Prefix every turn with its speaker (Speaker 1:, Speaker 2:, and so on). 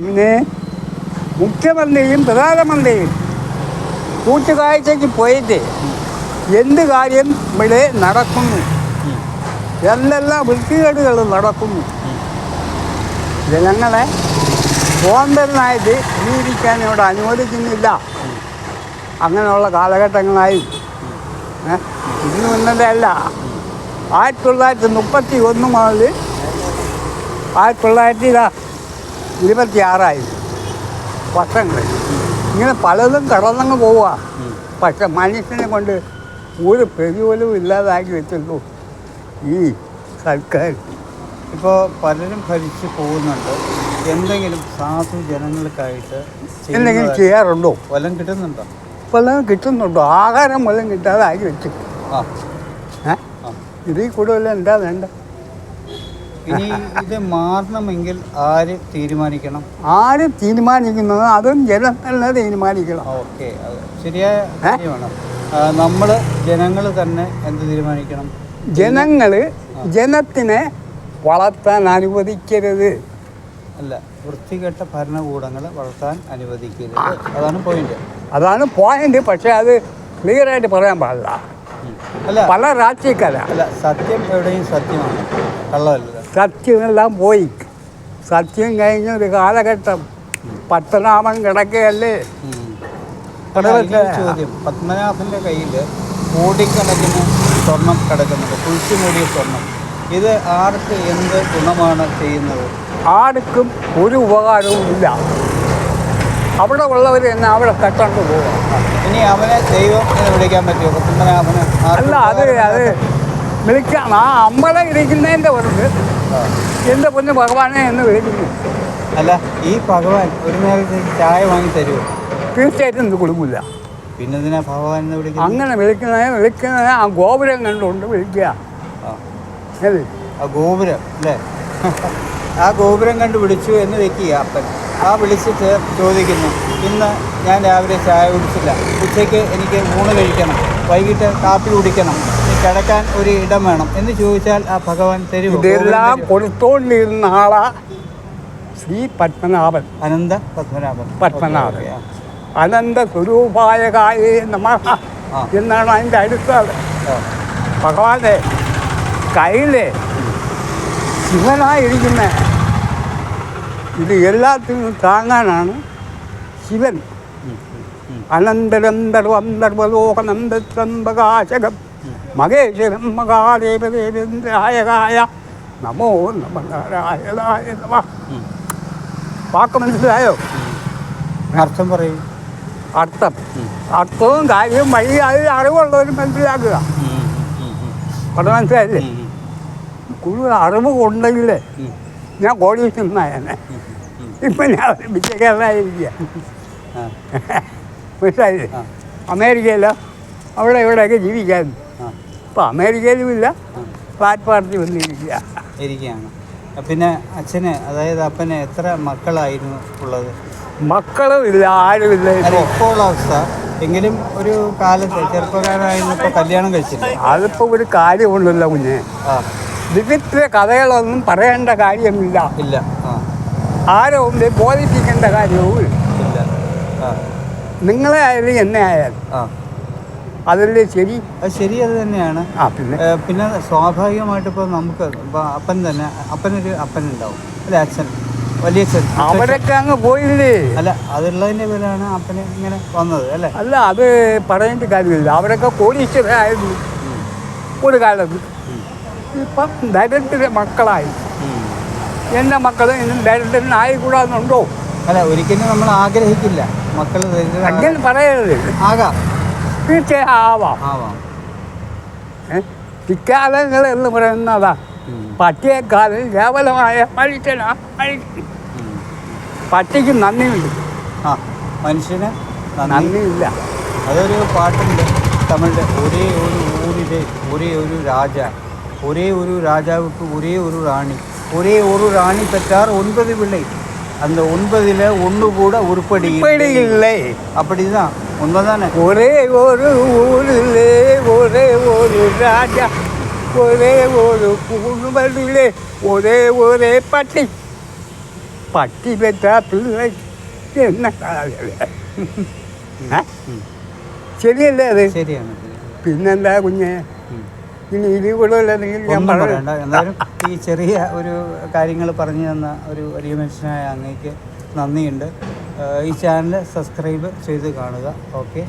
Speaker 1: പിന്നെ മുഖ്യമന്ത്രിയും പ്രധാനമന്ത്രിയും കൂട്ടുകാഴ്ചയ്ക്ക് പോയിട്ട് എന്ത് കാര്യം ഇവിടെ നടക്കുന്നു? എന്തെല്ലാം വൃത്തികേടുകൾ നടക്കുന്നു? ജനങ്ങളെ സ്വതന്ത്രനായിട്ട് ജീവിക്കാൻ ഇവിടെ അനുവദിക്കുന്നില്ല. അങ്ങനെയുള്ള കാലഘട്ടങ്ങളായി? ഇന്ന് ഇന്നലെ അല്ല. ആയിരത്തി തൊള്ളായിരത്തി മുപ്പത്തി ഒന്ന് മുതൽ ആയിരത്തി തൊള്ളായിരത്തി ഇതാ ഇരുപത്തി ആറായി വർഷങ്ങൾ. ഇങ്ങനെ പലതും കടന്നങ്ങ് പോവുക. പക്ഷെ മനുഷ്യനെ കൊണ്ട് ഒരു പ്രതിഫലവും ഇല്ലാതാക്കി വെച്ചുള്ളൂ ഈ സർക്കാർ
Speaker 2: ഇപ്പോൾ പലരും ഭരിച്ചു പോകുന്നുണ്ട്. എന്തെങ്കിലും സാധു ജനങ്ങൾക്കായിട്ട്
Speaker 1: എന്തെങ്കിലും ചെയ്യാറുണ്ടോ?
Speaker 2: വലം കിട്ടുന്നുണ്ടോ?
Speaker 1: ഫലം കിട്ടുന്നുണ്ടോ? ആഹാരം വല്ലതും കിട്ടാതാക്കി വെച്ചു
Speaker 2: ആ.
Speaker 1: ഇതിൽ കൂടുതൽ എന്താ വേണ്ട
Speaker 2: ഇനി ഇത് മാറണമെങ്കിൽ ആര് തീരുമാനിക്കണം?
Speaker 1: ആര് തീരുമാനിക്കുന്നത് അതും ജനം തന്നെ തീരുമാനിക്കണം.
Speaker 2: ഓക്കെ ശരിയായ കാര്യമാണ്. നമ്മൾ ജനങ്ങൾ തന്നെ എന്ത് തീരുമാനിക്കണം?
Speaker 1: ജനങ്ങൾ ജനത്തിനെ വളർത്താൻ അനുവദിക്കരുത്.
Speaker 2: അല്ല വൃത്തികെട്ട ഭരണകൂടങ്ങൾ വളർത്താൻ അനുവദിക്കരുത്. അതാണ് പോയിന്റ്
Speaker 1: അതാണ് പോയിന്റ് പക്ഷേ അത് ക്ലിയറായിട്ട് പറയാൻ പാടില്ല.
Speaker 2: അല്ല.
Speaker 1: പല രാഷ്ട്രീയക്കാരാ.
Speaker 2: അല്ല സത്യം എവിടെയും സത്യമാണ്. കള്ളമല്ല
Speaker 1: സത്യമെല്ലാം പോയി. സത്യം കഴിഞ്ഞ ഒരു കാലഘട്ടം പത്തനാമൻ കിടക്കുകയല്ലേ?
Speaker 2: ചോദ്യം. പത്മനാഭന്റെ കയ്യിൽ കോടിക്കണക്കിന് സ്വർണം കിടക്കുന്നുണ്ട്. കുഴിച്ചു മൂടിയ സ്വർണം. ഇത് ആർക്ക് എന്ത് ഗുണമാണ് ചെയ്യുന്നത്?
Speaker 1: ആർക്കും ഒരു ഉപകാരവും ഇല്ല. അവിടെ ഉള്ളവർ തന്നെ അവിടെ തട്ടാണ്ട് പോകാം
Speaker 2: ഇനി അവനെ ദൈവം എന്ന് വിളിക്കാൻ പറ്റുമോ? പത്മനാഭന്
Speaker 1: അല്ല അത് അത്. വിളിക്കാം. ആ അമ്പലം ഇരിക്കുന്നതിന്റെ പുറത്ത്
Speaker 2: ആ.
Speaker 1: എന്റെ പൊന്ന് ഭഗവാനെ എന്ന് വിളിക്കുന്നു.
Speaker 2: അല്ല ഈ ഭഗവാൻ ഒരു നേരത്തെ ചായ വാങ്ങി തരുമോ
Speaker 1: തീർച്ചയായിട്ടും ഇത് കൊടുക്കില്ല.
Speaker 2: പിന്നെ ഭഗവാൻ
Speaker 1: അങ്ങനെ വിളിക്കുന്ന വിളിക്കുന്ന ആ ഗോപുരം കണ്ടുകൊണ്ട് വിളിക്കുക.
Speaker 2: ആ. ഗോപുരം അല്ലേ? ആ ഗോപുരം കണ്ട് വിളിച്ചു എന്ന് വെക്കുക അപ്പൻ. ആ വിളിച്ചിട്ട് ചോദിക്കുന്നു ഇന്ന് ഞാൻ രാവിലെ ചായ കുടിച്ചില്ല. ഉച്ചയ്ക്ക് എനിക്ക് ഊണ് കഴിക്കണം. വൈകിട്ട് കാപ്പി കുടിക്കണം. കിടക്കാൻ ഒരു ഇടം വേണം എന്ന് ചോദിച്ചാൽ ആ ഭഗവാൻ തരുമോ
Speaker 1: ഇതെല്ലാം കൊടുത്തോണ്ടിരുന്ന ആളാ ശ്രീ പത്മനാഭൻ
Speaker 2: അനന്ത പത്മനാഭൻ
Speaker 1: പത്മനാഭൻ.
Speaker 2: Okay, okay.
Speaker 1: അനന്ത സ്വരൂപായ കായേ നമ
Speaker 2: ആ.
Speaker 1: എന്നാണ് അതിൻ്റെ അടുത്തത്
Speaker 2: ആ.
Speaker 1: ഭഗവാന്റെ കയ്യില് ശിവനായിരിക്കുന്ന ഇത് എല്ലാത്തിനും താങ്ങാനാണ് ശിവൻ
Speaker 2: ഉം, ഉം,
Speaker 1: അനന്തരം സർവം സർവലോകനന്ദത്രംബകാശകം മഹാദേവദേവേന്ദ്രായകായ നമോ നാരായണായ നമ. വാക്ക് മനസ്സിലായോ?
Speaker 2: അർത്ഥം പറയും.
Speaker 1: അർത്ഥം. അർത്ഥവും കാര്യവും വഴി അത് അറിവുള്ളവരും മനസ്സിലാക്കുക. അവിടെ മനസ്സിലായില്ലേ? കൂടുതൽ അറിവ്
Speaker 2: ഉണ്ടെങ്കിലേ
Speaker 1: ഞാൻ കോടി
Speaker 2: ഉം.
Speaker 1: ഇപ്പം ഞാൻ വിദ്യാഭ്യാസമായിരിക്കുക
Speaker 2: ആ,
Speaker 1: മനസ്സിലായില്ലേ. അമേരിക്കയിലോ അവിടെ ഇവിടെയൊക്കെ ജീവിക്കാൻ
Speaker 2: ആ.
Speaker 1: ഇപ്പം അമേരിക്കയിലുമില്ല പ്ലാറ്റ്ഫോർത്തിൽ വന്നിരിക്കുക.
Speaker 2: ഇരിക്കുകയാണ്. പിന്നെ അച്ഛന് അതായത് അപ്പന് എത്ര മക്കളായിരുന്നു ഉള്ളത്?
Speaker 1: മക്കളും ഇല്ല ആരുമില്ല
Speaker 2: ഇല്ല
Speaker 1: ഇപ്പോൾ.
Speaker 2: ഇപ്പോൾ അവസ്ഥ. എങ്കിലും ഒരു കാലത്ത് ചെറുപ്പക്കാരായിരുന്നപ്പോൾ കല്യാണം കഴിച്ചില്ല?
Speaker 1: അതിപ്പോൾ ഒരു കാര്യമുണ്ടല്ലോ കുഞ്ഞെ. വിവിധ കഥകളൊന്നും പറയേണ്ട കാര്യമില്ല.
Speaker 2: ഇല്ല.
Speaker 1: ആരോ ബോധിപ്പിക്കേണ്ട കാര്യവും ഇല്ല. നിങ്ങളെ ആയാലും എന്നെ ആയാലും. അതല്ലേ ശരി?
Speaker 2: അത് ശരി അത് തന്നെയാണ്.
Speaker 1: ആ പിന്നെ?
Speaker 2: പിന്നെ സ്വാഭാവികമായിട്ട് ഇപ്പോൾ നമുക്ക് ഇപ്പം അപ്പൻ തന്നെ അപ്പനൊരു അപ്പനുണ്ടാവും. അല്ലെ അച്ഛൻ വലിയ
Speaker 1: അവരൊക്കെ അങ്ങ് പോയില്ലേ?
Speaker 2: അല്ല അതുള്ളതിന്റെ പേരാണ് അപ്പന് ഇങ്ങനെ വന്നത് അല്ലേ?
Speaker 1: അല്ല അത് പറയേണ്ട കാര്യമില്ല. അവരൊക്കെ കോടീശ്വരായിരുന്നു ഒരു കാലത്ത്. ഇപ്പം ദരിദ്ര മക്കളായി.
Speaker 2: എന്റെ
Speaker 1: എന്റെ മക്കൾ ദരിദ്രനായി കൂടാന്നുണ്ടോ?
Speaker 2: അല്ല ഒരിക്കലും നമ്മൾ ആഗ്രഹിക്കില്ല. മക്കൾ
Speaker 1: അങ്ങനെ പറയരുത്.
Speaker 2: ആകാം.
Speaker 1: തീർച്ചയായും ആവാം
Speaker 2: ആവാം
Speaker 1: ഏ? ഇക്കാലങ്ങൾ എന്ന് പറയുന്നതാ
Speaker 2: ഉം.
Speaker 1: പട്ടിയേക്കാളിൽ കേവലമായ മനുഷ്യനാ മനുഷ്യൻ
Speaker 2: ഉം.
Speaker 1: പട്ടിക്ക് നന്ദിയുണ്ട്
Speaker 2: ആ മനുഷ്യന് നന്ദി
Speaker 1: നന്ദിയില്ല
Speaker 2: അതൊരു പാട്ടുണ്ട് തമിഴിൽ ഒരേ ഒരു ഊരിലെ ഒരേ ഒരു രാജ ഒരേ ഒരു രാജാവുക്ക് ഒരേ ഒരു റാണി ഒരേ ഒരു റാണി பெற்றார் ஒன்பது பிள்ளை அந்த ஒன்பதுல ஒன்று கூட உருப்படி இல்லை.
Speaker 1: പേടിയില്ലേ
Speaker 2: அப்படிதான் ഒന്നതാണ്.
Speaker 1: ഒരേ ഒരു ഊരിലേ ഒരേ ഒരു രാജ ഒരേ ഒരു കുടുംബത്തിലെ ഒരേ ഒരേ പട്ടി. പട്ടി വെച്ചാ പിള്ളേർ എന്ന ശരിയല്ലേ അത്?
Speaker 2: ശരിയാണ്.
Speaker 1: പിന്നെന്താ കുഞ്ഞേ? ഇനി ഇതിൽ കൂടുതലല്ലെങ്കിൽ ഞാൻ
Speaker 2: ഈ ചെറിയ ഒരു കാര്യങ്ങൾ പറഞ്ഞു തന്ന ഒരു വലിയ മനുഷ്യനായ അങ്ങേക്ക് നന്ദിയുണ്ട്. ഈ ചാനൽ സബ്സ്ക്രൈബ് ചെയ്ത് കാണുക. ഓക്കെ